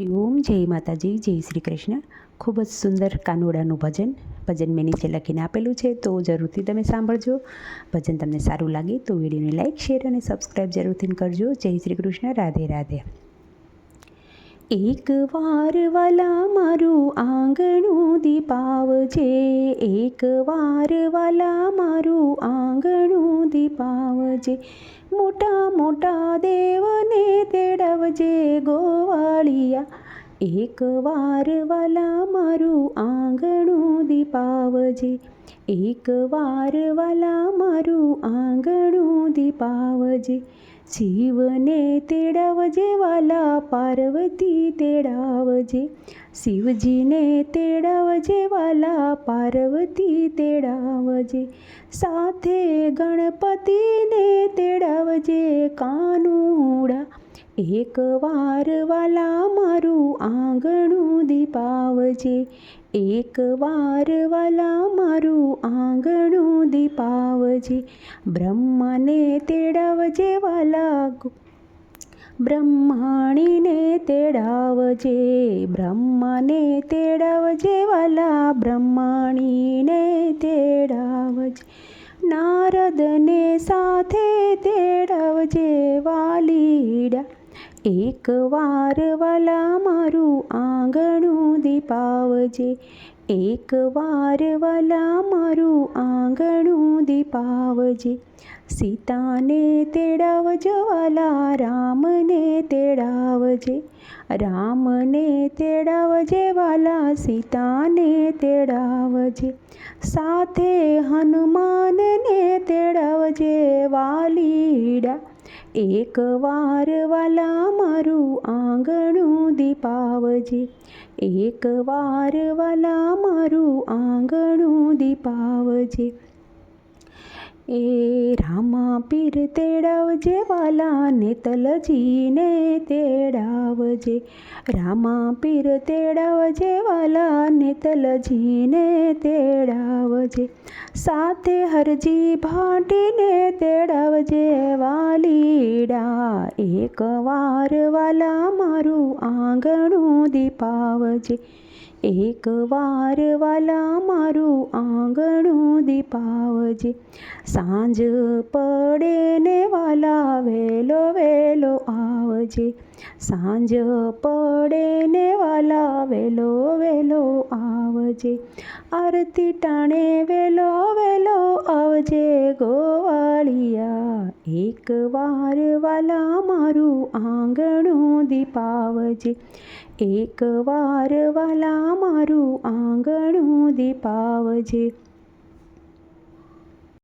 હરિઓમ જય માતાજી, જય શ્રી કૃષ્ણ. ખૂબ જ સુંદર કાનોડાનું ભજન ભજન મેં નીચે લખીને આપેલું છે, તો જરૂરથી તમે સાંભળજો. ભજન તમને સારું લાગે તો વિડીયોને લાઇક શેર અને સબસ્ક્રાઈબ જરૂરથી કરજો. જય શ્રી કૃષ્ણ, રાધે રાધે. એક વાર વાલા મારું આંગણું દીપાવજે, એક વાર વાલા મારું આંગણું દીપાવજે, મોટા મોટા દેવને તેડવજે ગોવાળિયા એક વાર વાલા મારું આંગણું દીપાવજે. એક વાર વાલા મારું આંગણું દીપાવજે. શિવને તેડાવજે, વાલા પાર્વતી તેડાવજે. શિવજીને તેડાવજે, વાલા પાર્વતી તેડાવજે. સાથે ગણપતિને તેડાવજે કાનુડા. એક વાર વાલા મારું આંગણું દીપાવજે. એક વાર વાલા મારું આંગણું દીપાવજે. બ્રહ્માને તેડાવજે વાલા બ્રહ્માણીને તેડાવજે. બ્રહ્માને તેડાવજે વાલા, બ્રહ્માણીને તેડાવજે. નારદને સાથે તેડાવજે વાલીડા એક વાર વાલા મારું આંગણું દીપાવજે. એક વાર વાલા મારું આંગણું દીપાવજે. સીતાને તેડાવજો, વાલા રામને તેડાવજે. રામને તેડાવજે, વાલા સીતાને તેડાવજે. સાથે હનુમાનને તેડાવજે, વાલીડા એક વાર વાલા મારું આંગણું દીપાવજે. એક વાર વાલા મારું આંગણું દીપાવજે. એ રામા પીર તેડાવજે, વાલાને તલજીને તેડાવજે. રામા પીર તેડાવજે, વાલાને નેતલજીને તેડાવજે. સાથે હરજી ભાટીને તેડાવજે, વાલીડા, એક વાર વાલા મારું આંગણું દીપાવજે. એક વાર વાલા મારું આંગણું દીપાવજે. સાંજ પડે ને વાલા વેલો વેલો આવજે. સાંજ પડે ને વાલા વેલો વેલો આવજે. આરતી ટાણે વેલો વેલો આવજે ગોવાળિયા. એક વાર વાલા મારું આંગણું દીપાવજે. એક વાર વાલા મારું આંગણું દીપાવજે.